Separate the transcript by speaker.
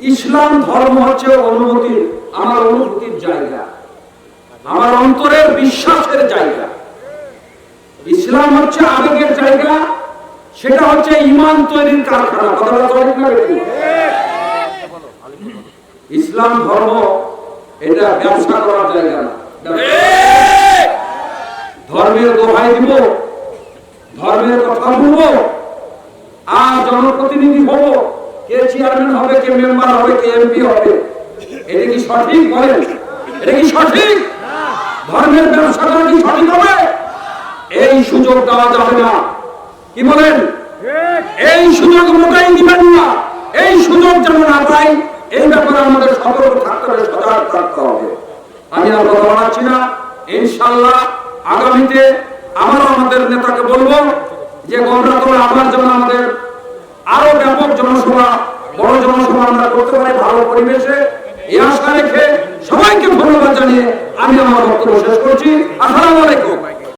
Speaker 1: ইসলাম ধর্ম হচ্ছে অনুভূতির আমার অনুভূতির জায়গা। আমার অন্তরের বিশ্বাসের জায়গা। ইসলাম হচ্ছে আবেগের জায়গা, সেটা হচ্ছে ইমান তৈরির কারখানা। ইসলাম ধর্ম, এটা ব্যবসা করার জায়গা না। ধর্মের দোহাই দিব, ধর্মের কথা বলব, আর জনপ্রতিনিধি হব কে চেয়ারম্যান হবে, কে মেম্বার হবে, কে এমপি হবে? এটা কি সঠিক বলেন? এটা কি সঠিক? ধর্মের ব্যবসা কি সঠিক হবে? এই সুযোগ দেওয়া যাবে না। কি বলেন? এই সুযোগ মোটাই দিবেন না। এই সুযোগ যেন না পাই, এই ব্যাপারে আমাদের সতর্ক থাকতে হবে সজাগ থাকতে হবে। আমি আর কথা না। ইনশাল্লাহ আগামীতে আমরা আমাদের নেতাকে বলব যে গমরা করে আমার জন্য আমাদের আরও ব্যাপক জনসভা আমরা পারি ভালো পরিবেশে এই আশা রেখে সবাইকে ধন্যবাদ জানিয়ে আমি আমার বক্তব্য শেষ করছি। আসসালামু আলাইকুম।